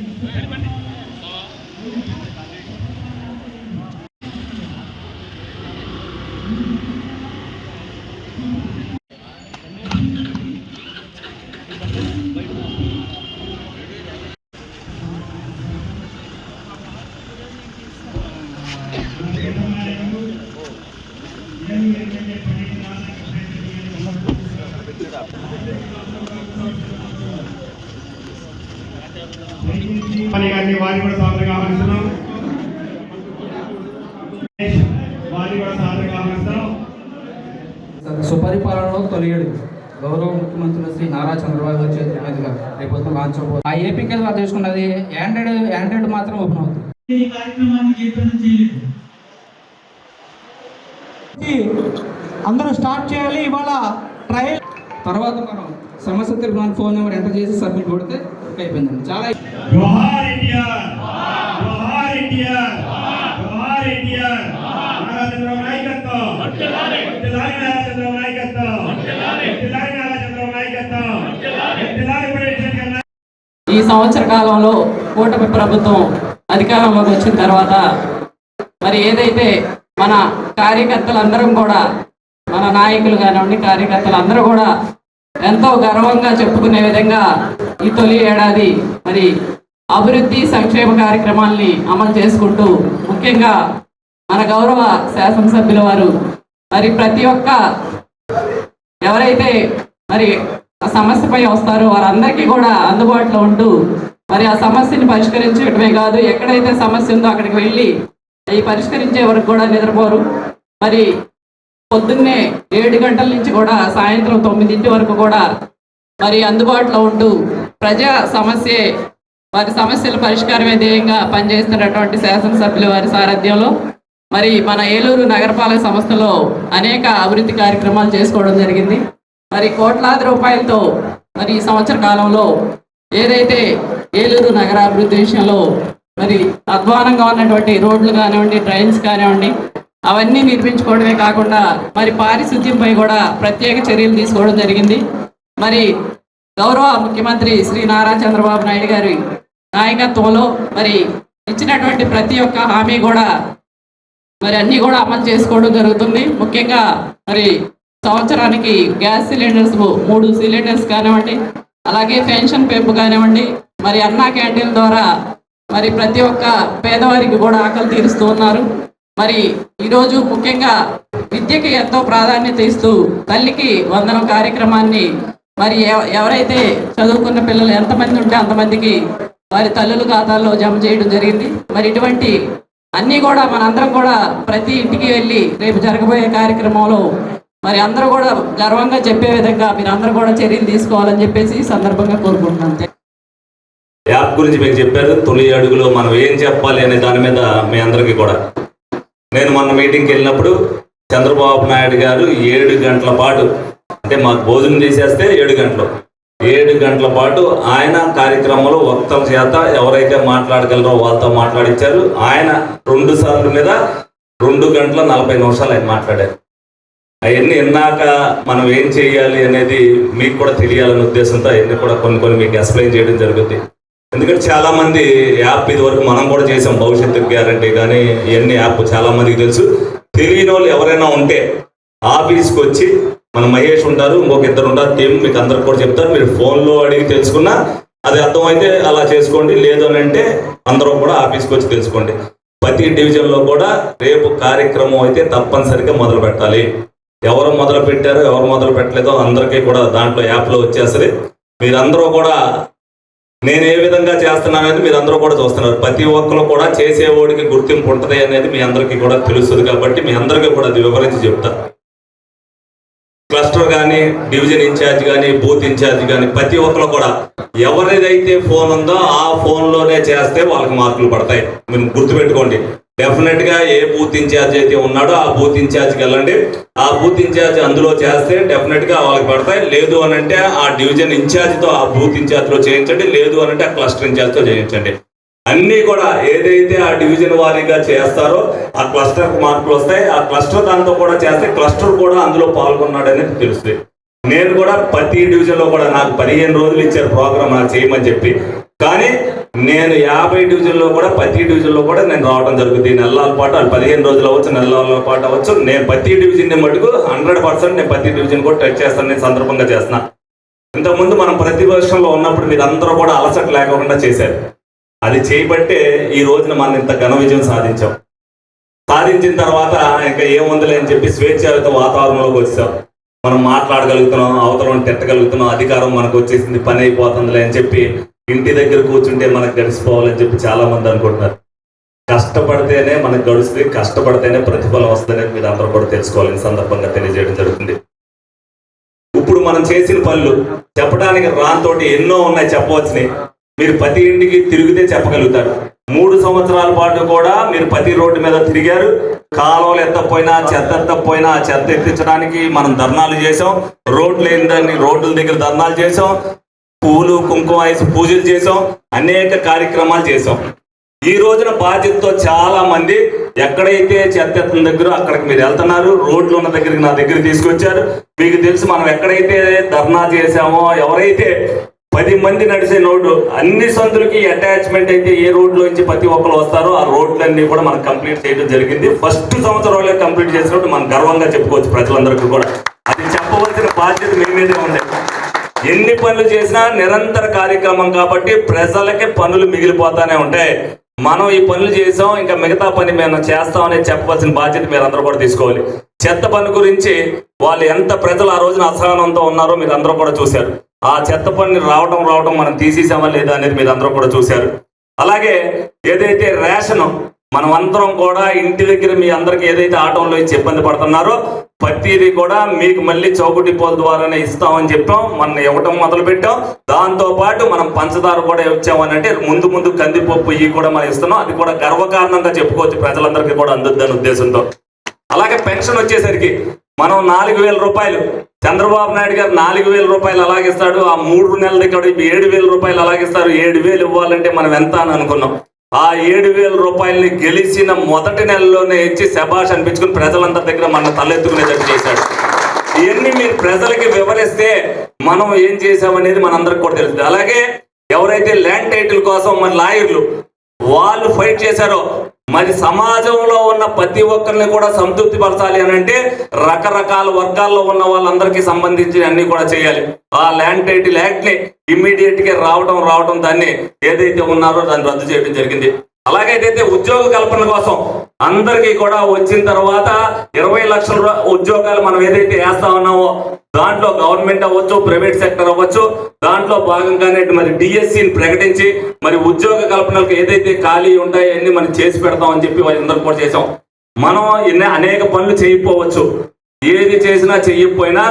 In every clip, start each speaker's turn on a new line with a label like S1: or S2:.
S1: అలీ
S2: తొలియడు గౌరవ ముఖ్యమంత్రి శ్రీ నారా చంద్రబాబు గారి చేతుల మీదుగా రేపు లాంచబో ఆ ఏపీ కింద తీసుకున్నది యాండ్రాయిడ్ యాండ్రాయిడ్ మాత్రం ఓపెన్ అవుతుంది.
S3: ఈ కార్యక్రమాన్ని చేపట్టడం చేయలేదు. అందరూ స్టార్ట్ చేయాలి ఇవాళ ట్రయల్.
S2: తర్వాత మనం సమస్య తిరుగుతున్న ఫోన్ నెంబర్ ఎంటర్ చేసి సబ్మిట్ కొడితే అయిపోయిందండి. చాలా
S1: జోహార్ ఇండియా జోహార్ ఇండియా జోహార్ ఇండియా నారా చంద్రబాబు నాయకత్వం వర్ధిల్లాలి నారా చంద్రబాబు నాయకత్వం వర్ధిల్లాలి నారా చంద్రబాబు నాయకత్వం వర్ధిల్లాలి ప్రెసిడెంట్ గారి
S4: ఈ సంవత్సర కాలంలో కూటమి ప్రభుత్వం అధికారంలోకి వచ్చిన తర్వాత మరి ఏదైతే మన కార్యకర్తలందరం కూడా మన నాయకులు కానివ్వండి కార్యకర్తలు అందరూ కూడా ఎంతో గర్వంగా చెప్పుకునే విధంగా ఈ తొలి ఏడాది మరి అభివృద్ధి సంక్షేమ కార్యక్రమాల్ని అమలు చేసుకుంటూ ముఖ్యంగా మన గౌరవ శాసనసభ్యుల వారు మరి ప్రతి ఒక్క ఎవరైతే మరి సమస్యపై వస్తారో. వారందరికీ కూడా అందుబాటులో ఉంటూ మరి ఆ సమస్యని పరిష్కరించడమే కాదు ఎక్కడైతే సమస్య ఉందో అక్కడికి వెళ్ళి ఈ పరిష్కరించే వరకు కూడా నిద్రపోరు. మరి పొద్దున్నే ఏడు గంటల నుంచి కూడా సాయంత్రం తొమ్మిదింటి వరకు కూడా మరి అందుబాటులో ఉంటూ ప్రజా సమస్యే వారి సమస్యల పరిష్కారమే ధ్యేయంగా పనిచేస్తున్నటువంటి శాసనసభ్యుల వారి సారథ్యంలో మరి మన ఏలూరు నగరపాలక సంస్థలో అనేక అభివృద్ధి కార్యక్రమాలు చేసుకోవడం జరిగింది. మరి కోట్లాది రూపాయలతో మరి ఈ సంవత్సర కాలంలో ఏదైతే ఏలూరు నగరాభివృద్ధి విషయంలో మరి అధ్వానంగా ఉన్నటువంటి రోడ్లు కానివ్వండి ట్రైన్స్ కానివ్వండి అవన్నీ నిర్మించుకోవడమే కాకుండా మరి పారిశుద్ధ్యంపై కూడా ప్రత్యేక చర్యలు తీసుకోవడం జరిగింది. మరి గౌరవ ముఖ్యమంత్రి శ్రీ నారా చంద్రబాబు నాయుడు గారి నాయకత్వంలో మరి ఇచ్చినటువంటి ప్రతి ఒక్క హామీ కూడా మరి అన్ని కూడా అమలు చేసుకోవడం జరుగుతుంది. ముఖ్యంగా మరి సంవత్సరానికి గ్యాస్ సిలిండర్స్ మూడు సిలిండర్స్ కానివ్వండి అలాగే పెన్షన్ పెంపు కానివ్వండి మరి అన్నా క్యాంటీన్ ద్వారా మరి ప్రతి ఒక్క పేదవారికి కూడా ఆకలి తీరుస్తూ ఉన్నారు. మరి ఈరోజు ముఖ్యంగా విద్యకి ఎంతో ప్రాధాన్యత ఇస్తూ తల్లికి వందనం కార్యక్రమాన్ని మరి ఎవ- ఎవరైతే చదువుకున్న పిల్లలు ఎంతమంది ఉంటే అంతమందికి వారి తల్లుల ఖాతాల్లో జమ చేయడం జరిగింది. మరి ఇటువంటి అన్నీ కూడా మనందరం కూడా ప్రతి ఇంటికి వెళ్ళి రేపు జరగబోయే కార్యక్రమంలో మరి అందరూ కూడా గర్వంగా చెప్పే విధంగా మీరు అందరూ కూడా చర్యలు తీసుకోవాలని చెప్పేసి ఈ సందర్భంగా కోరుకుంటున్నాను
S5: యాప్ గురించి మీకు చెప్పారు తొలి అడుగులో మనం ఏం చెప్పాలి అనే దాని మీద మీ అందరికీ కూడా. నేను మొన్న మీటింగ్కి వెళ్ళినప్పుడు చంద్రబాబు నాయుడు గారు ఏడు గంటల పాటు అంటే మాకు భోజనం చేసేస్తే ఏడు గంటలు. ఏడు గంటల పాటు ఆయన కార్యక్రమంలో వక్తల చేత ఎవరైతే మాట్లాడగలరో వాళ్ళతో మాట్లాడించారు ఆయన రెండు సార్లు మీద రెండు గంటల నలభై నిమిషాలు ఆయన మాట్లాడారు. అవన్నీ విన్నాక మనం ఏం చేయాలి అనేది మీకు కూడా తెలియాలనే ఉద్దేశంతో అవన్నీ కూడా కొన్ని కొన్ని మీకు ఎక్స్ప్లెయిన్ చేయడం జరుగుతుంది ఎందుకంటే చాలా మంది యాప్ ఇది వరకు మనం కూడా చేసాం. భవిష్యత్తు గ్యారంటీ కానీ ఇవన్నీ యాప్ చాలా మందికి తెలుసు. తెలియని వాళ్ళు ఎవరైనా ఉంటే ఆఫీస్కి వచ్చి మన మహేష్ ఉంటారు ఇంకొక ఇద్దరు ఉంటారు టీం మీకు అందరికి కూడా చెప్తారు. మీరు ఫోన్లో అడిగి తెలుసుకున్నా అది అర్థమైతే అలా చేసుకోండి. లేదు అని అంటే అందరూ కూడా ఆఫీస్కి వచ్చి తెలుసుకోండి. ప్రతి డివిజన్లో కూడా రేపు కార్యక్రమం అయితే తప్పనిసరిగా మొదలు పెట్టాలి. ఎవరు మొదలు పెట్టారో ఎవరు మొదలు పెట్టలేదో అందరికీ కూడా దాంట్లో యాప్లో వచ్చేస్తుంది. మీరందరూ కూడా నేను ఏ విధంగా చేస్తున్నానని మీరు అందరూ కూడా చూస్తున్నారు. ప్రతి ఒక్కరు కూడా చేసేవాడికి గుర్తింపు ఉంటుంది అనేది మీ అందరికీ కూడా తెలుస్తుంది కాబట్టి మీ అందరికీ కూడా అది వివరించి చెప్తా. క్లస్టర్ కానీ డివిజన్ ఇన్ఛార్జ్ కానీ బూత్ ఇన్ఛార్జ్ కానీ ప్రతి ఒక్కరు కూడా ఎవరిదైతే ఫోన్ ఉందో ఆ ఫోన్లోనే చేస్తే వాళ్ళకి మార్కులు పడతాయి. మీరు గుర్తుపెట్టుకోండి. డెఫినెట్గా ఏ బూత్ ఇన్ఛార్జ్ అయితే ఉన్నాడో ఆ బూత్ ఇన్ఛార్జ్కి వెళ్ళండి. ఆ బూత్ ఇన్ఛార్జ్ అందులో చేస్తే డెఫినెట్గా వాళ్ళకి పడతాయి. లేదు అని అంటే ఆ డివిజన్ ఇన్ఛార్జ్తో ఆ బూత్ ఇన్ఛార్జ్లో చేయించండి. లేదు అని అంటే ఆ క్లస్టర్ ఇన్ఛార్జ్తో చేయించండి. అన్ని కూడా ఏదైతే ఆ డివిజన్ వారీగా చేస్తారో ఆ క్లస్టర్ మార్కులు వస్తాయి. ఆ క్లస్టర్ దాంతో కూడా చేస్తే క్లస్టర్ కూడా అందులో పాల్గొన్నాడనేది తెలుస్తుంది. నేను కూడా ప్రతి డివిజన్లో కూడా నాకు పదిహేను రోజులు ఇచ్చారు ప్రోగ్రామ్ నాకు చేయమని చెప్పి. కానీ నేను యాభై డివిజన్లో కూడా ప్రతి డివిజన్లో కూడా నేను రావడం జరుగుతుంది. నెలల పాటు అది పదిహేను రోజులు అవ్వచ్చు నెలల పాటు అవ్వచ్చు. నేను ప్రతి డివిజన్ మటుకు హండ్రెడ్ పర్సెంట్ నేను ప్రతి డివిజన్ కూడా టచ్ చేస్తాను నేను సందర్భంగా చేస్తున్నా. ఇంతకుముందు మనం ప్రతిపక్షంలో ఉన్నప్పుడు మీరు అందరూ కూడా అలసట లేకుండా చేశారు. అది చేయబట్టే ఈ రోజున మనం ఇంత ఘన విజయం సాధించాం. సాధించిన తర్వాత ఇంకా ఏముందిలే అని చెప్పి స్వేచ్ఛాయుత వాతావరణంలోకి వచ్చాం మనం మాట్లాడగలుగుతున్నాం అవతలం తిట్టగలుగుతున్నాం అధికారం మనకు వచ్చేసింది పని అయిపోతుందిలే అని చెప్పి ఇంటి దగ్గర కూర్చుంటే మనకు గడిచిపోవాలని చెప్పి చాలా మంది అనుకుంటున్నారు. కష్టపడితేనే మనకు గడుస్తుంది కష్టపడితేనే ప్రతిఫలం వస్తుందని మీరు అందరూ కూడా తెలుసుకోవాలి. సందర్భంగా తెలియజేయడం జరుగుతుంది. ఇప్పుడు మనం చేసిన పనులు చెప్పడానికి రానితోటి ఎన్నో ఉన్నాయి చెప్పవచ్చినాయి మీరు ప్రతి ఇంటికి తిరిగితే చెప్పగలుగుతారు. మూడు సంవత్సరాల పాటు కూడా మీరు ప్రతి రోడ్డు మీద తిరిగారు. కాలువలు ఎత్తపోయినా చెత్త ఎత్తపోయినా చెత్త ఎత్తించడానికి మనం ధర్నాలు చేసాం రోడ్లు ఏందని రోడ్ల దగ్గర ధర్నాలు చేసాం పూలు కుంకుమ వేసి పూజలు చేసాం అనేక కార్యక్రమాలు చేసాం ఈ రోజున బాధ్యతతో చాలా మంది ఎక్కడైతే చెత్త ఎత్తున దగ్గర అక్కడికి మీరు వెళ్తున్నారు రోడ్లు ఉన్న దగ్గరికి నా దగ్గర తీసుకొచ్చారు. మీకు తెలుసు మనం ఎక్కడైతే ధర్నా చేసామో ఎవరైతే పది మంది నడిచే రోడ్డు అన్ని సందులకి అటాచ్మెంట్ అయితే ఏ రోడ్లోంచి ప్రతి ఒక్కరు వస్తారో ఆ రోడ్లన్నీ కూడా మనం కంప్లీట్ చేయడం జరిగింది. ఫస్ట్ సంవత్సరంలో కంప్లీట్ చేసినప్పుడు మనం గర్వంగా చెప్పుకోవచ్చు ప్రజలందరికీ కూడా. అది చెప్పవలసిన బాధ్యత మీ మీద ఉంది. ఎన్ని పనులు చేసినా నిరంతర కార్యక్రమం కాబట్టి ప్రజలకి పనులు మిగిలిపోతానే ఉంటాయి. మనం ఈ పనులు చేసాం ఇంకా మిగతా పని మేము చేస్తామని చెప్పవలసిన బాధ్యత మీరు అందరూ కూడా తీసుకోవాలి. చెత్త పని గురించి వాళ్ళు ఎంత ప్రజలు ఆ రోజున అసహనంతో ఉన్నారో మీరు అందరూ కూడా చూశారు. ఆ చెత్త పని రావడం రావడం మనం తీసేసామా లేదా అనేది మీరు అందరూ కూడా చూశారు. అలాగే ఏదైతే రేషన్ మనం అందరం కూడా ఇంటి దగ్గర మీ అందరికి ఏదైతే ఆటోలో ఇచ్చి ఇబ్బంది పడుతున్నారో ప్రతిది కూడా మీకు మళ్ళీ చౌకు డిపోల ద్వారానే ఇస్తామని చెప్పాం. మనం ఇవ్వటం మొదలు పెట్టాం దాంతో పాటు మనం పంచదార కూడా ఇచ్చామని అంటే ముందు ముందు కందిపప్పు ఇవి కూడా మనం ఇస్తున్నాం. అది కూడా గర్వకారణంగా చెప్పుకోవచ్చు ప్రజలందరికీ కూడా అందుద్దని ఉద్దేశంతో. అలాగే పెన్షన్ వచ్చేసరికి మనం నాలుగు వేల రూపాయలు. చంద్రబాబు నాయుడు గారు నాలుగు వేల రూపాయలు అలాగిస్తాడు. ఆ మూడు నెలల దగ్గర ఏడు వేల రూపాయలు అలాగిస్తారు. ఏడు వేలు ఇవ్వాలంటే మనం ఎంత అని అనుకున్నాం. ఆ ఏడు వేల రూపాయలని గెలిచిన మొదటి నెలలోనే ఇచ్చి శబాష్ అనిపించుకుని ప్రజలందరి దగ్గర మన తలెత్తుకునేటట్టు చేశాడు. ఇవన్నీ మీరు ప్రజలకి వివరిస్తే మనం ఏం చేసామనేది మనందరికి కూడా తెలుస్తుంది. అలాగే ఎవరైతే ల్యాండ్ టైటిల్ కోసం మన లాయర్లు వాళ్ళు ఫైట్ చేశారో మరి సమాజంలో ఉన్న ప్రతి ఒక్కరిని కూడా సంతృప్తి పరచాలి అని అంటే రకరకాల వర్గాల్లో ఉన్న వాళ్ళందరికీ సంబంధించి అన్ని కూడా చేయాలి. ఆ ల్యాండ్ టైటిల్ యాక్ట్ని ఇమ్మీడియట్గా రావడం రావడం దాన్ని ఏదైతే ఉన్నారో దాన్ని రద్దు చేయడం జరిగింది. అలాగే ఏదైతే ఉద్యోగ కల్పన కోసం అందరికీ కూడా వచ్చిన తర్వాత ఇరవై లక్షల ఉద్యోగాలు మనం ఏదైతే వేస్తా ఉన్నామో దాంట్లో గవర్నమెంట్ అవ్వచ్చు ప్రైవేట్ సెక్టర్ అవ్వచ్చు దాంట్లో భాగంగానే మరి డిఎస్సిని ప్రకటించి మరి ఉద్యోగ కల్పనలకు ఏదైతే ఖాళీ ఉంటాయో అన్ని మనం చేసి పెడతామని చెప్పి వాళ్ళందరూ కూడా చేసాం మనం ఎన్ని అనేక పనులు చేయకపోవచ్చు. ఏది చేసినా చెయ్యకపోయినా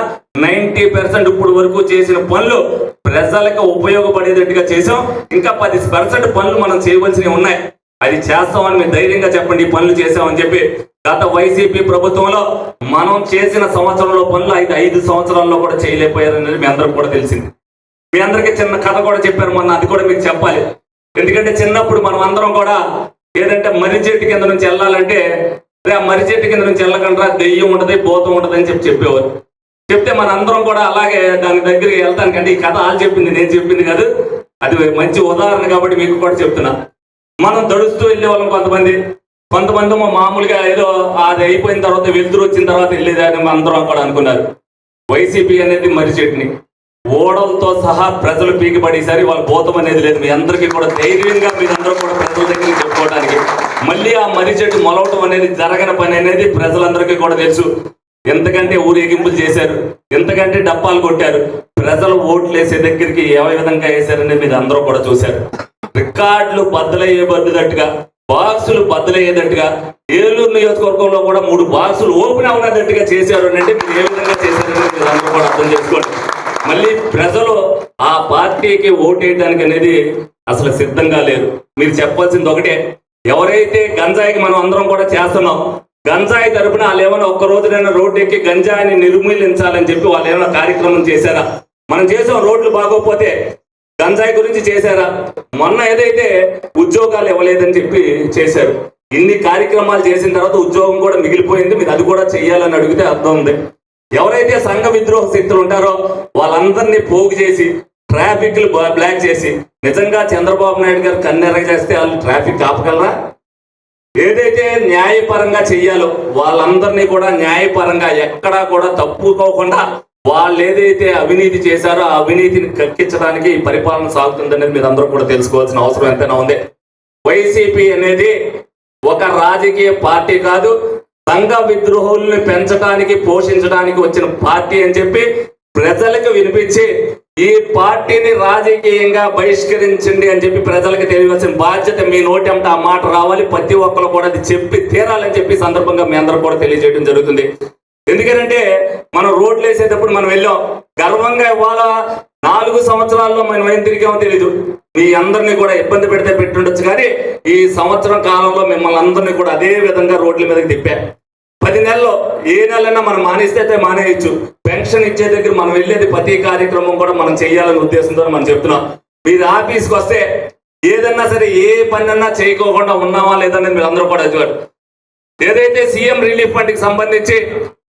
S5: నైన్టీ పర్సెంట్ ఇప్పుడు వరకు చేసిన పనులు ప్రజలకు ఉపయోగపడేటట్టుగా చేసాం ఇంకా పది పర్సెంట్ పనులు మనం చేయవలసినవి ఉన్నాయి. అది చేస్తామని మీరు ధైర్యంగా చెప్పండి ఈ పనులు చేసామని చెప్పి గత వైసీపీ ప్రభుత్వంలో మనం చేసిన సంవత్సరంలో పనులు ఐదు ఐదు సంవత్సరాల్లో కూడా చేయలేకపోయారనేది మీ అందరికి కూడా తెలిసింది. మీ అందరికీ చిన్న కథ కూడా చెప్పారు మొన్న అది కూడా మీకు చెప్పాలి. ఎందుకంటే చిన్నప్పుడు మనం అందరం కూడా ఏదంటే మర్రి చెట్టు కింద నుంచి వెళ్ళాలంటే "రే, ఆ మర్రి చెట్టు కింద నుంచి వెళ్ళకుండా దెయ్యం ఉంటది భూతం ఉంటుంది అని చెప్పి చెప్పేవారు. చెప్తే మన అందరం కూడా అలాగే దాని దగ్గరికి వెళ్తానికంటే ఈ కథ వాళ్ళు చెప్పింది నేను చెప్పింది కాదు. అది మంచి ఉదాహరణ కాబట్టి మీకు కూడా చెప్తున్నా. మనం తడుస్తూ వెళ్ళే వాళ్ళం కొంతమంది. కొంతమంది మా మామూలుగా ఏదో అది అయిపోయిన తర్వాత వెలుతురు వచ్చిన తర్వాత వెళ్ళేదని అందరూ అందరం కూడా అనుకున్నారు. వైసీపీ అనేది మర్రి చెట్టుని. ఓడలతో సహా ప్రజలు పీకిపడేసరి వాళ్ళ భూతం అనేది లేదు. మీ అందరికీ కూడా ధైర్యంగా మీరందరూ కూడా ప్రజల దగ్గర చెప్పుకోవడానికి. మళ్ళీ ఆ మర్రి చెట్టు మొలవటం అనేది జరగని పని అనేది ప్రజలందరికీ కూడా తెలుసు. ఎంతకంటే ఊరేగింపులు చేశారు. ఎంతకంటే డప్పాలు కొట్టారు. ప్రజలు ఓట్లు వేసే దగ్గరికి ఏ విధంగా వేశారనేది మీరు అందరూ కూడా చూశారు. రికార్డులు బద్దలయ్యే బాక్సులు బద్దలయ్యేటట్టుగా ఏలూరు నియోజకవర్గంలో కూడా మూడు బాక్సులు ఓపెన్ అవునట్టుగా చేశారు అంటే మీరు ఏ విధంగా చేశారని మీరు అందరూ కూడా అర్థం చేసుకోండి. మళ్ళీ ప్రజలు ఆ పార్టీకి ఓటేయడానికి అనేది అసలు సిద్ధంగా లేరు. మీరు చెప్పాల్సింది ఒకటే ఎవరైతే గంజాయికి మనం అందరం కూడా చేస్తున్నాం గంజాయి తరపున వాళ్ళు ఏమైనా ఒక్క రోజునైనా రోడ్డు ఎక్కి గంజాయిని నిర్మూలించాలని చెప్పి వాళ్ళు ఏమైనా కార్యక్రమం చేశారా? మనం చేసాం రోడ్లు బాగోకపోతే గంజాయి గురించి చేశారా? మొన్న ఏదైతే ఉద్యోగాలు ఇవ్వలేదని చెప్పి చేశారు. ఇన్ని కార్యక్రమాలు చేసిన తర్వాత ఉద్యోగం కూడా మిగిలిపోయింది. మీరు అది కూడా చెయ్యాలని అడిగితే అర్థం ఉంది. ఎవరైతే సంఘ విద్రోహ శక్తులు ఉంటారో వాళ్ళందరినీ పోగు చేసి ట్రాఫిక్ బ్లాక్ చేసి నిజంగా చంద్రబాబు నాయుడు గారు కన్నెర చేస్తే వాళ్ళు ట్రాఫిక్ ఆపగలరా? ఏదైతే న్యాయపరంగా చెయ్యాలో వాళ్ళందరినీ కూడా న్యాయపరంగా ఎక్కడా కూడా తప్పుకోకుండా వాళ్ళు ఏదైతే అవినీతి చేశారో ఆ అవినీతిని కక్కించడానికి పరిపాలన సాగుతుందనేది మీరు అందరూ కూడా తెలుసుకోవాల్సిన అవసరం ఎంతైనా ఉంది. వైసీపీ అనేది ఒక రాజకీయ పార్టీ కాదు సంఘ విద్రోహుల్ని పెంచడానికి పోషించడానికి వచ్చిన పార్టీ అని చెప్పి ప్రజలకు వినిపించి ఈ పార్టీని రాజకీయంగా బహిష్కరించండి అని చెప్పి ప్రజలకు తెలియవలసిన బాధ్యత మీ నోటంట ఆ మాట రావాలి. ప్రతి ఒక్కరు కూడా అది చెప్పి తీరాలని చెప్పి సందర్భంగా మీ అందరూ కూడా తెలియజేయడం జరుగుతుంది. ఎందుకంటే మనం రోడ్లు వేసేటప్పుడు మనం వెళ్ళాం. గర్వంగా ఇవాళ నాలుగు సంవత్సరాల్లో మనం ఏం తిరిగామో తెలీదు. మీ అందరినీ కూడా ఇబ్బంది పెడితే పెట్టుండొచ్చు కానీ ఈ సంవత్సరం కాలంలో మిమ్మల్ని అందరినీ కూడా అదే విధంగా రోడ్ల మీదకి తిప్పా. పది నెలల్లో ఏ నెలైనా మనం మానేస్తే అయితే మానేయచ్చు. పెన్షన్ ఇచ్చే దగ్గర మనం వెళ్ళేది ప్రతి కార్యక్రమం కూడా మనం చేయాలనే ఉద్దేశంతో మనం చెప్తున్నాం. మీరు ఆఫీస్కి వస్తే ఏదన్నా సరే ఏ పని అన్నా చేయకోకుండా ఉన్నామా లేదనేది మీరు అందరూ కూడా చూడండి ఏదైతే సీఎం రిలీఫ్ ఫండ్కి సంబంధించి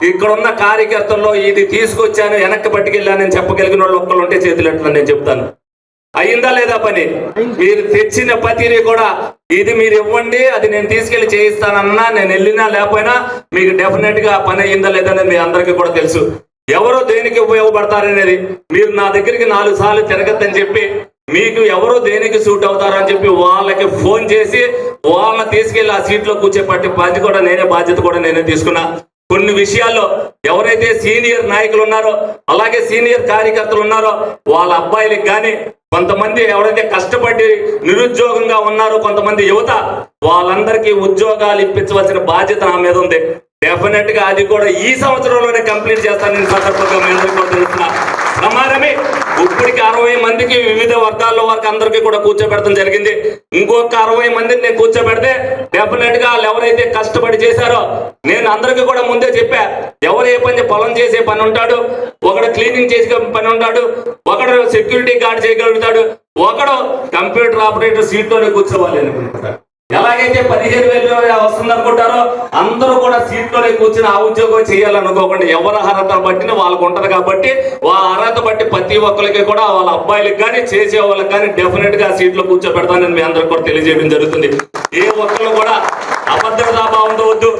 S5: ఇక్కడ ఉన్న కార్యకర్తల్లో ఇది తీసుకొచ్చాను వెనక్కి పట్టుకెళ్ళానని చెప్పగలిగిన వాళ్ళు ఒక్కరు ఉంటే చేతులు ఎట్లా నేను చెప్తాను. అయిందా లేదా పని? మీరు తెచ్చిన పతిని కూడా ఇది మీరు ఇవ్వండి అది నేను తీసుకెళ్ళి చేయిస్తానన్నా నేను వెళ్ళినా లేకపోయినా మీకు డెఫినెట్గా పని అయిందా లేదా అని మీ అందరికీ కూడా తెలుసు. ఎవరో దేనికి ఉపయోగపడతారనేది మీరు నా దగ్గరికి నాలుగు సార్లు తిరగద్దని చెప్పి మీకు ఎవరు దేనికి సూట్ అవుతారని చెప్పి వాళ్ళకి ఫోన్ చేసి వాళ్ళని తీసుకెళ్ళి ఆ సీట్లో కూర్చోబట్టి బాధ్యత కూడా నేనే బాధ్యత కూడా నేనే తీసుకున్నా. కొన్ని విషయాల్లో ఎవరైతే సీనియర్ నాయకులు ఉన్నారో అలాగే సీనియర్ కార్యకర్తలు ఉన్నారో వాళ్ళ అబ్బాయిలకు కానీ కొంతమంది ఎవరైతే కష్టపడి నిరుద్యోగంగా ఉన్నారో కొంతమంది యువత వాళ్ళందరికీ ఉద్యోగాలు ఇప్పించవలసిన బాధ్యత నా మీద ఉంది. డెఫినెట్గా అది కూడా ఈ సంవత్సరంలోనే కంప్లీట్ చేస్తానని సందర్భంగా మీ అందరికీ తెలుస్తున్నా ప్రమాదమే. ఇప్పటికి అరవై మందికి వివిధ వర్గాల్లో వారికి అందరికీ కూడా కూర్చోబెడతాం జరిగింది. ఇంకొక అరవై మందిని నేను కూర్చోబెడితే డెఫినెట్గా వాళ్ళు ఎవరైతే కష్టపడి చేశారో నేను అందరికీ కూడా ముందే చెప్పా ఎవరు ఏ పని పొలం చేసే పని ఉంటాడు ఒకడు క్లీనింగ్ చేసే పని ఉంటాడు ఒకడు సెక్యూరిటీ గార్డ్ చేయగలుగుతాడు ఒకడు కంప్యూటర్ ఆపరేటర్ సీట్లోనే కూర్చోవాలి అనుకుంటాడు ఎలాగైతే పదిహేను వేలు వస్తుంది అనుకుంటారో అందరూ కూడా సీట్లోనే కూర్చుని ఆ ఉద్యోగం చేయాలనుకోకుండా ఎవరి అర్హత బట్టిన వాళ్ళకు ఉంటది కాబట్టి ఆ అర్హత బట్టి ప్రతి ఒక్కరికి కూడా వాళ్ళ అబ్బాయిలకు కానీ చేసే వాళ్ళకి కానీ డెఫినెట్గా సీట్లో కూర్చోబెడతానని మీ అందరికి కూడా తెలియజేయడం జరుగుతుంది. ఏ ఒక్కరు కూడా అభద్రతా భావంతో వద్దు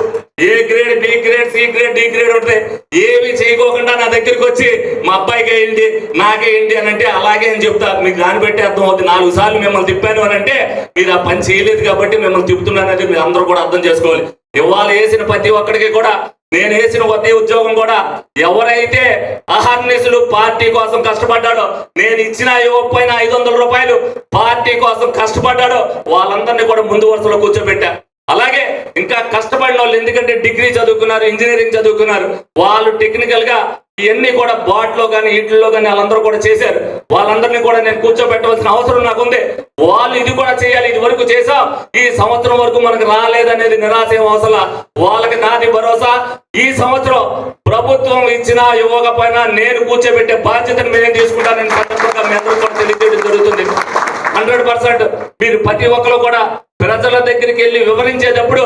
S5: A grade B grade C grade D grade ఉంటే ఏమి చేయకోకుండా నా దగ్గరికి వచ్చి మా అబ్బాయికి ఏంటి నాకేంటి అని అంటే అలాగే అని చెప్తా మీకు దాన్ని బట్టి అర్థం అవుతుంది నాలుగు సార్లు మిమ్మల్ని తిప్పాను అని అంటే మీరు ఆ పని చేయలేదు కాబట్టి మిమ్మల్ని తిప్పుతున్నానని మీరు అందరూ కూడా అర్థం చేసుకోవాలి. ఇవాళ వేసిన ప్రతి ఒక్కడికి కూడా నేను వేసిన ప్రతి ఉద్యోగం కూడా ఎవరైతే అహర్నిసులు పార్టీ కోసం కష్టపడ్డాడో నేను ఇచ్చిన ఇవ్వకపోయిన ఐదు వందల రూపాయలు పార్టీ కోసం కష్టపడ్డాడో వాళ్ళందరినీ కూడా ముందు వరుసలో కూర్చోబెట్టా. అలాగే ఇంకా కష్టపడిన వాళ్ళు ఎందుకంటే డిగ్రీ చదువుకున్నారు ఇంజనీరింగ్ చదువుకున్నారు వాళ్ళు టెక్నికల్గా ఇవన్నీ కూడా బాట్లో కానీ వీటిల్లో కానీ వాళ్ళందరూ కూడా చేశారు. వాళ్ళందరినీ కూడా నేను కూర్చోబెట్టవలసిన అవసరం నాకు ఉంది వాళ్ళు ఇది కూడా చేయాలి ఇది వరకు చేసాం ఈ సంవత్సరం వరకు మనకు రాలేదనేది నిరాశ అవసరం వాళ్ళకి నాది భరోసా. ఈ సంవత్సరం ప్రభుత్వం ఇచ్చినా ఇవ్వకపోయినా నేను కూర్చోబెట్టే బాధ్యతను మేము తీసుకుంటానని సందర్భంగా మీ అందరూ కూడా తెలియజేయడం జరుగుతుంది హండ్రెడ్ పర్సెంట్ మీరు ప్రతి ఒక్కరు కూడా ప్రజల దగ్గరికి వెళ్ళి వివరించేటప్పుడు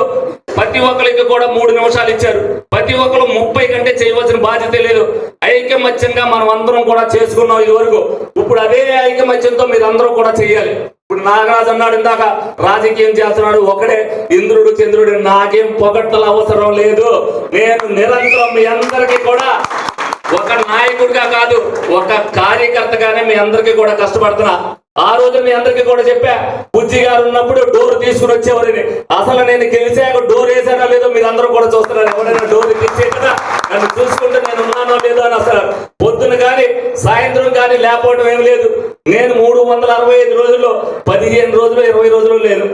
S5: ప్రతి ఒక్కరికి కూడా మూడు నిమిషాలు ఇచ్చారు. ప్రతి ఒక్కరు ముప్పై కంటే చేయవలసిన బాధ్యత లేదు. ఐకమత్యంగా మనం అందరం కూడా చేసుకున్నాం ఇది వరకు ఇప్పుడు అదే ఐకమత్యంతో మీరు అందరూ కూడా చేయాలి ఇప్పుడు నాగరాజు అన్నాడు ఇందాక రాజకీయం చేస్తున్నాడు ఒకడే ఇంద్రుడు చంద్రుడు నాకేం పొగట్టల అవసరం లేదు. నేను నిరంతరం మీ అందరికీ కూడా ఒక నాయకుడిగా కాదు ఒక కార్యకర్తగానే మీ అందరికీ కూడా కష్టపడుతున్నా. ఆ రోజు మీ అందరికీ కూడా చెప్పా బుజ్జి గారు ఉన్నప్పుడు డోర్ తీసుకుని వచ్చేవారిని. అసలు నేను గెలిచాక డోర్ వేసానో లేదో మీరు అందరూ కూడా చూస్తున్నారు. ఎవరైనా డోర్ తీసే కదా నన్ను చూసుకుంటే నేను ఉన్నానో లేదో అని అసలు పొద్దున కానీ సాయంత్రం కానీ లేకపోవడం ఏం లేదు. నేను మూడు వందల అరవై ఐదు రోజుల్లో పదిహేను రోజులు ఇరవై రోజులు లేను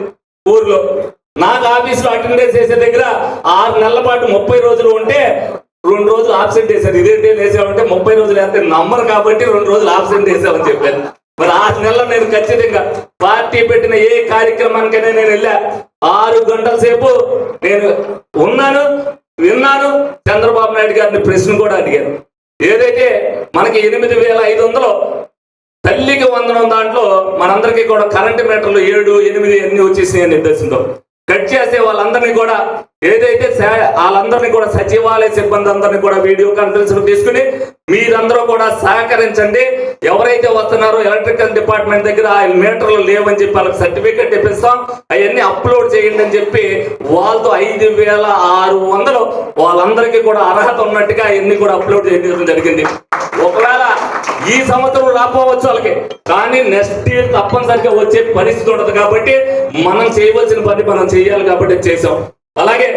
S5: ఊర్లో. నాకు ఆఫీసులో అటెండెన్స్ చేసే దగ్గర ఆరు నెలల పాటు ముప్పై రోజులు ఉంటే రెండు రోజులు ఆబ్సెంట్ వేశారు ఇదేంటి వేసామంటే ముప్పై రోజులు వేస్తే నమ్మరు కాబట్టి రెండు రోజులు ఆబ్సెంట్ వేసామని చెప్పాను మరి ఆ నెలలో నేను ఖచ్చితంగా పార్టీ పెట్టిన ఏ కార్యక్రమానికైనా నేను వెళ్ళా. ఆరు గంటల సేపు నేను ఉన్నాను విన్నాను. చంద్రబాబు నాయుడు గారిని ప్రశ్న కూడా అడిగాను. ఏదైతే మనకి ఎనిమిది వేల ఐదు వందలు తల్లికి వందనం దాంట్లో మనందరికీ కూడా కరెంటు మీటర్లు ఏడు ఎనిమిది ఎన్ని వచ్చేసినాయి అని నిర్దేశంతో కట్ చేసే వాళ్ళందరినీ కూడా ఏదైతే వాళ్ళందరినీ కూడా సచివాలయ సిబ్బంది అందరినీ కూడా వీడియో కాన్ఫరెన్స్ తీసుకుని మీరందరూ కూడా సహకరించండి. ఎవరైతే వస్తున్నారో ఎలక్ట్రికల్ డిపార్ట్మెంట్ దగ్గర ఆ మీటర్లు లేవని చెప్పి వాళ్ళకి సర్టిఫికెట్ ఇప్పిస్తాం. అవన్నీ అప్లోడ్ చేయండి అని చెప్పి వాళ్ళతో ఐదు వేల ఆరు వందలు వాళ్ళందరికీ కూడా అర్హత ఉన్నట్టుగా అవన్నీ కూడా అప్లోడ్ చేయడం జరిగింది. ఒకవేళ ఈ సంవత్సరం రాకపోవచ్చు వాళ్ళకి. కానీ నెక్స్ట్ ఇయర్ తప్పనిసరిగా వచ్చే పరిస్థితి ఉండదు కాబట్టి మనం చేయవలసిన పని మనం చేయాలి కాబట్టి చేసాం అలాగే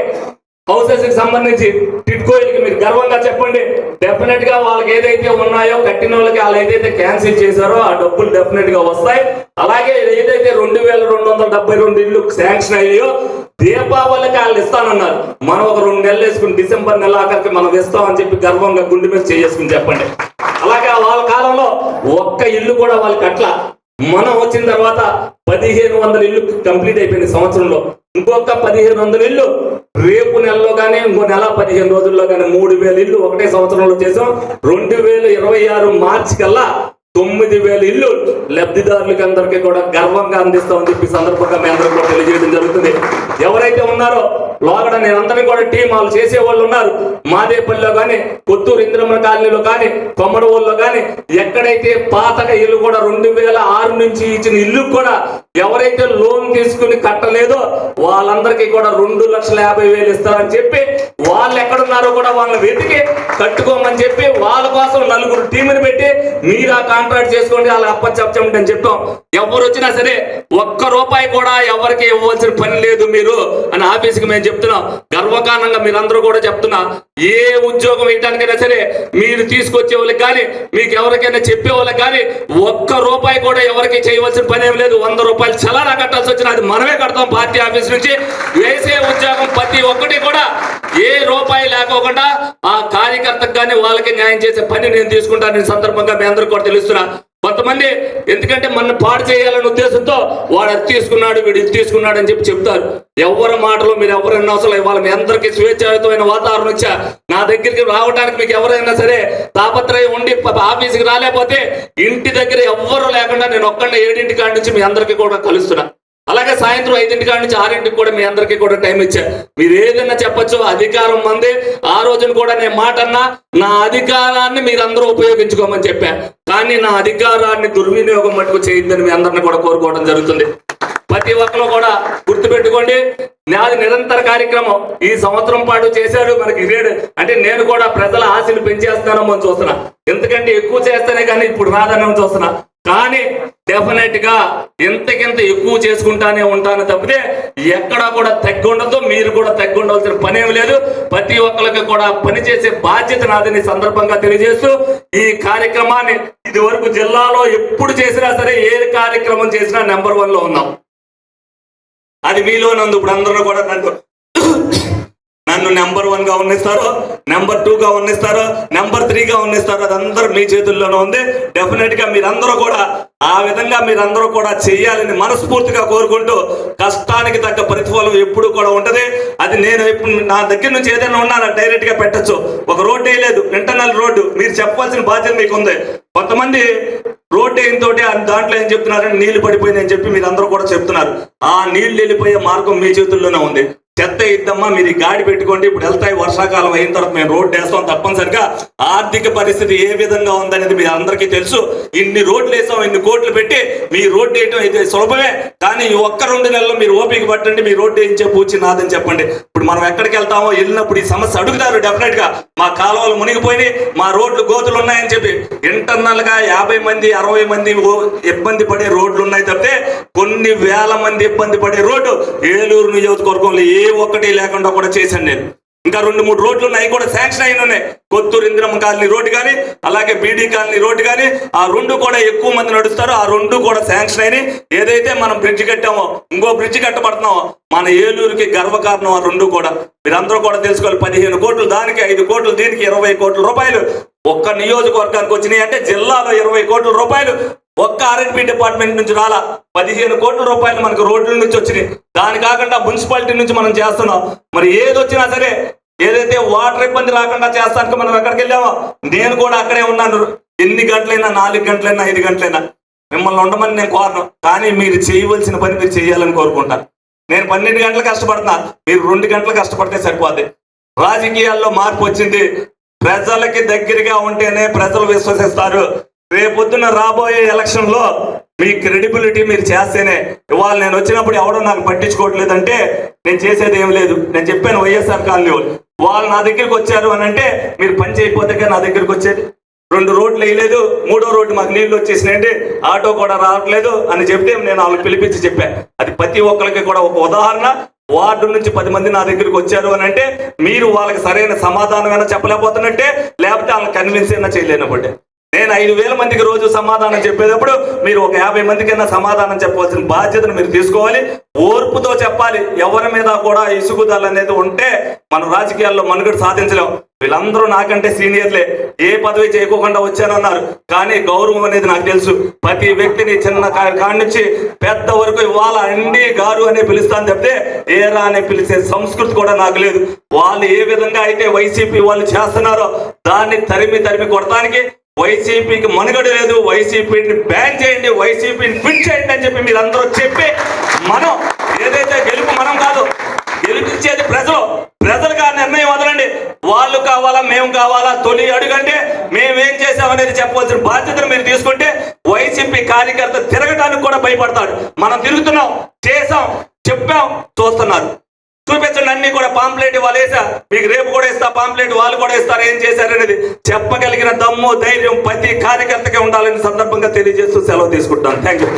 S5: హౌసెస్కి సంబంధించి టిట్కోయిల్కి మీరు గర్వంగా చెప్పండి. డెఫినెట్గా వాళ్ళకి ఏదైతే ఉన్నాయో కట్టిన వాళ్ళకి వాళ్ళు ఏదైతే క్యాన్సిల్ చేశారో ఆ డబ్బులు డెఫినెట్గా వస్తాయి. అలాగే ఏదైతే రెండు వేల రెండు వందల డెబ్బై రెండు ఇల్లు శాంక్షన్ అయ్యాయో దీపావళికి వాళ్ళు ఇస్తానన్నారు. మనం ఒక రెండు నెలలు వేసుకుని డిసెంబర్ నెల ఆఖరికి మనం ఇస్తామని చెప్పి గర్వంగా గుండె మీద చేసుకుని చెప్పండి. అలాగే వాళ్ళ కాలంలో ఒక్క ఇల్లు కూడా వాళ్ళకి అట్లా మనం వచ్చిన తర్వాత పదిహేను వందల ఇల్లు కంప్లీట్ అయిపోయింది సంవత్సరంలో ఇంకొక పదిహేను వందల ఇల్లు. రేపు నెలలో కానీ ఇంకో నెల పదిహేను రోజుల్లో కానీ మూడు వేల ఇల్లు ఒకటే సంవత్సరంలో చేసాం. రెండు వేల ఇరవై ఆరు మార్చి కల్లా తొమ్మిది వేల ఇల్లు లబ్ధిదారులకి అందరికీ కూడా గర్వంగా అందిస్తామని చెప్పి సందర్భంగా మీ అందరూ కూడా తెలియజేయడం జరుగుతుంది. ఎవరైతే ఉన్నారో లోగడ నేను అందరినీ కూడా టీం వాళ్ళు చేసే వాళ్ళు ఉన్నారు. మాదేపల్లిలో కానీ కొత్తూరు ఇంద్రమ్మ కాలనీలో కానీ కొమ్మడవోల్లో కానీ ఎక్కడైతే పాతక ఇల్లు కూడా రెండు వేల ఆరు నుంచి ఇచ్చిన ఇల్లు కూడా ఎవరైతే లోన్ తీసుకుని కట్టలేదో వాళ్ళందరికీ కూడా రెండు లక్షల యాభై వేలు ఇస్తారని చెప్పి వాళ్ళు ఎక్కడున్నారో కూడా వాళ్ళని వెతికి కట్టుకోమని చెప్పి వాళ్ళ కోసం నలుగురు టీముని పెట్టి మీరు ఆ కాంట్రాక్ట్ చేసుకోండి వాళ్ళకి అప్పచెప్పండి అని చెప్తాం. ఎవరు వచ్చినా సరే ఒక్క రూపాయి కూడా ఎవరికి ఇవ్వాల్సిన పని లేదు మీరు అని ఆఫీస్కి మేము చెప్తున్నాం. గర్వకారణంగా మీరందరూ కూడా చెప్తున్నా ఏ ఉద్యోగం వేయడానికైనా సరే మీరు తీసుకొచ్చే వాళ్ళకి కానీ మీకు ఎవరికైనా చెప్పే వాళ్ళకి కానీ ఒక్క రూపాయి కూడా ఎవరికి చేయవలసిన పని ఏం లేదు. వంద రూపాయలు చలానా కట్టాల్సి వచ్చిన అది మనమే కడతాం పార్టీ ఆఫీస్ నుంచి. వేసే ఉద్యోగం ప్రతి ఒక్కటి కూడా ఏ రూపాయి లేకోకుండా ఆ కార్యకర్తకు కానీ వాళ్ళకి న్యాయం చేసే పని నేను తీసుకుంటాను ఈ సందర్భంగా మీ అందరూ కూడా తెలుస్తున్నా. కొంతమంది ఎందుకంటే మన పాడు చేయాలనే ఉద్దేశంతో వాడు అది తీసుకున్నాడు వీడు ఇది తీసుకున్నాడు అని చెప్పి చెప్తారు. ఎవరి మాటలు మీరు ఎవరు ఎన్నో అవసరం ఇవ్వాలి మీ అందరికీ స్వేచ్ఛాయుతమైన వాతావరణం వచ్చా? నా దగ్గరికి రావడానికి మీకు ఎవరైనా సరే తాపత్రయం ఉండి ఆఫీస్కి రాలేకపోతే ఇంటి దగ్గర ఎవ్వరు లేకుండా నేను ఒక్కడే ఏడింటి కాడి నుంచి మీ అందరికీ కూడా కలుస్తున్నా. అలాగే సాయంత్రం ఐదింటి కాడి నుంచి ఆరింటికి కూడా మీ అందరికీ కూడా టైం ఇచ్చా. మీరు ఏదైనా చెప్పొచ్చు అధికారం మంది ఆ రోజున కూడా నేను మాట అన్నా నా అధికారాన్ని మీరందరూ ఉపయోగించుకోమని చెప్పా. కానీ నా అధికారాన్ని దుర్వినియోగం మటుకు చేయొద్దని మీ అందరిని కూడా కోరుకోవడం జరుగుతుంది. ప్రతి ఒక్కరు కూడా గుర్తుపెట్టుకోండి నాది నిరంతర కార్యక్రమం. ఈ సంవత్సరం పాటు చేశాడు మనకి ఇదేడు. అంటే నేను కూడా ప్రజల ఆశలు పెంచేస్తానో మనం చూస్తున్నా. ఎందుకంటే ఎక్కువ చేస్తానే కానీ ఇప్పుడు రాదని చూస్తున్నా. కానీ డెఫినెట్గా ఎంతకింత ఎక్కువ చేసుకుంటానే ఉంటాను తప్పితే ఎక్కడా కూడా తగ్గుండదు మీరు కూడా తగ్గుండవలసిన పని ఏమి లేదు. ప్రతి ఒక్కరికి కూడా పనిచేసే బాధ్యత నాదని సందర్భంగా తెలియజేస్తూ ఈ కార్యక్రమాన్ని ఇది వరకు జిల్లాలో ఎప్పుడు చేసినా సరే ఏ కార్యక్రమం చేసినా నెంబర్ వన్లో ఉన్నాం. అది మీలోనే ఇప్పుడు అందరూ కూడా నన్ను నెంబర్ వన్గా ఉన్నిస్తారో నెంబర్ టూ గా ఉన్నిస్తారో నెంబర్ త్రీ గా ఉన్నిస్తారో అది అందరూ మీ చేతుల్లోనే ఉంది. డెఫినెట్గా మీరందరూ కూడా ఆ విధంగా మీరందరూ కూడా చేయాలని మనస్ఫూర్తిగా కోరుకుంటూ కష్టానికి తగ్గ ప్రతిఫలం ఎప్పుడు కూడా ఉంటది. అది నేను ఎప్పుడు నా దగ్గర నుంచి ఏదైనా ఉన్నా డైరెక్ట్గా పెట్టచ్చు. ఒక రోడ్డు వేయలేదు ఇంటర్నల్ రోడ్డు. మీరు చెప్పాల్సిన బాధ్యత మీకు ఉంది కొంతమంది రోడ్డు అయిన తోటి దాంట్లో ఏం చెప్తున్నారంటే నీళ్ళు పడిపోయిందని చెప్పి మీరు అందరూ కూడా చెప్తున్నారు. ఆ నీళ్ళు వెళ్ళిపోయే మార్గం మీ చేతుల్లోనే ఉంది. చెత్త ఇద్దమ్మా మీరు గాడి పెట్టుకోండి. ఇప్పుడు వెళ్తాయి వర్షాకాలం అయిన తర్వాత మేము రోడ్డు వేస్తాం తప్పనిసరిగా. ఆర్థిక పరిస్థితి ఏ విధంగా ఉందనేది మీ అందరికీ తెలుసు. ఇన్ని రోడ్లు వేసాం ఇన్ని కోట్లు పెట్టి మీ రోడ్డు వేయటం అయితే సులభమే. కానీ ఒక్క రెండు నెలలు మీరు ఓపిక పట్టండి మీ రోడ్డు వేయించే పూచి నాదని చెప్పండి. ఇప్పుడు మనం ఎక్కడికి వెళ్తామో వెళ్ళినప్పుడు ఈ సమస్య అడుగుతారు డెఫినెట్గా. మా కాలువలు మునిగిపోయినాయి మా రోడ్లు గోతులు ఉన్నాయని చెప్పి. ఇంటర్నల్గా యాభై మంది అరవై మంది ఇబ్బంది పడే రోడ్లు ఉన్నాయి తప్పితే కొన్ని వేల మంది ఇబ్బంది పడే రోడ్డు. ఏలూరు నియోజకవర్గంలో ఏ ఒక్కటి లేకుండా కూడా చేశాను నేను. ఇంకా రెండు మూడు రోడ్లు ఉన్నాయి కూడా శాంక్షన్ అయిన ఉన్నాయి. కొత్తూరు ఇంద్రం కాలనీ రోడ్డు కానీ అలాగే బీడీ కాలనీ రోడ్డు కానీ ఆ రెండు కూడా ఎక్కువ మంది నడుస్తారు ఆ రెండు కూడా శాంక్షన్ అయినాయి. ఏదైతే మనం బ్రిడ్జ్ కట్టామో ఇంకో బ్రిడ్జ్ కట్టబడుతున్నామో మన ఏలూరుకి గర్వకారణం ఆ రెండు కూడా. మీరందరూ కూడా తెలుసుకోవాలి పదిహేను కోట్లు దానికి ఐదు కోట్లు దీనికి ఇరవై కోట్ల రూపాయలు. ఒక్క నియోజకవర్గానికి వచ్చినాయి అంటే జిల్లాలో ఇరవై కోట్ల రూపాయలు. ఒక్క ఆర్ఎన్బి డిపార్ట్మెంట్ నుంచి రాలా. పదిహేను కోట్ల రూపాయలు మనకు రోడ్ల నుంచి వచ్చినాయి. దాని కాకుండా మున్సిపాలిటీ నుంచి మనం చేస్తున్నాం. మరి ఏది వచ్చినా సరే ఏదైతే వాటర్ ఇబ్బంది రాకుండా చేస్తానికి మనం ఎక్కడికి వెళ్ళామో నేను కూడా అక్కడే ఉన్నాను. ఎన్ని గంటలైనా నాలుగు గంటలైనా ఐదు గంటలైనా మిమ్మల్ని ఉండమని నేను కోరను. కానీ మీరు చేయవలసిన పని మీరు చేయాలని కోరుకుంటాను. నేను పన్నెండు గంటలు కష్టపడుతున్నా. మీరు రెండు గంటలు కష్టపడితే సరిపోద్ది. రాజకీయాల్లో మార్పు వచ్చింది. ప్రజలకి దగ్గరగా ఉంటేనే ప్రజలు విశ్వసిస్తారు. రేపొద్దున రాబోయే ఎలక్షన్లో మీ క్రెడిబిలిటీ మీరు చేస్తేనే. ఇవాళ నేను వచ్చినప్పుడు ఎవడో నాకు పట్టించుకోవట్లేదంటే నేను చేసేది ఏం లేదు. నేను చెప్పాను వైఎస్ఆర్ కాలనీ వాళ్ళు. వాళ్ళు నా దగ్గరికి వచ్చారు అని అంటే మీరు పని చేయకపోతే నా దగ్గరికి వచ్చేది. రెండు రోడ్లు వేయలేదు. మూడో రోడ్డు మాకు నీళ్ళు వచ్చేసినాయండి ఆటో కూడా రావట్లేదు అని చెప్తే నేను వాళ్ళకి పిలిపించి చెప్పాను అది ప్రతి ఒక్కరికి కూడా ఒక ఉదాహరణ. వార్డు నుంచి పది మంది నా దగ్గరికి వచ్చారు అని అంటే మీరు వాళ్ళకి సరైన సమాధానం అయినా చెప్పలేకపోతున్నట్టే లేకపోతే వాళ్ళని కన్విన్స్ అయినా చేయలేనప్పుడే నేను ఐదు వేల మందికి రోజు సమాధానం చెప్పేటప్పుడు మీరు ఒక యాభై మందికైనా సమాధానం చెప్పవలసిన బాధ్యతను మీరు తీసుకోవాలి. ఓర్పుతో చెప్పాలి. ఎవరి మీద కూడా ఇసుగుదల అనేది ఉంటే మన రాజకీయాల్లో మనుగడ సాధించలేం. వీళ్ళందరూ నాకంటే సీనియర్లే. ఏ పదవి చేయకోకుండా వచ్చానన్నారు. కానీ గౌరవం అనేది నాకు తెలుసు. ప్రతి వ్యక్తిని చిన్న కాడి నుంచి పెద్ద వరకు ఇవాళ అండి గారు అనే పిలుస్తాను చెప్తే ఏరా అని పిలిచే సంస్కృతి కూడా నాకు లేదు. వాళ్ళు ఏ విధంగా అయితే వైసీపీ వాళ్ళు చేస్తున్నారో దాన్ని తరిమి తరిమి కొడటానికి వైసీపీకి మనుగడ లేదు వైసీపీని బ్యాన్ చేయండి వైసీపీని ఫిట్ చేయండి అని చెప్పి మీరందరూ చెప్పి మనం ఏదైతే గెలుపు మనం కాదు గెలిపించేది ప్రజలు. ప్రజలకు ఆ నిర్ణయం వదలండి. వాళ్ళు కావాలా మేము కావాలా తొలి అడుగంటే మేమేం చేసామనేది చెప్పవలసిన బాధ్యతను మీరు తీసుకుంటే వైసీపీ కార్యకర్త తిరగడానికి కూడా భయపడతాడు. మనం తిరుగుతున్నాం చేసాం చెప్పాం చూస్తున్నారు చూపించండి అన్ని కూడా పాంప్లెట్ వాళ్ళు వేసా మీకు రేపు కూడా ఇస్తా పాంప్లెట్ వాళ్ళు కూడా ఇస్తారు ఏం చేశారు అనేది చెప్పగలిగిన దమ్ము ధైర్యం ప్రతి కార్యకర్తకి ఉండాలని సందర్భంగా తెలియజేస్తూ సెలవు తీసుకుంటాను థ్యాంక్ యూ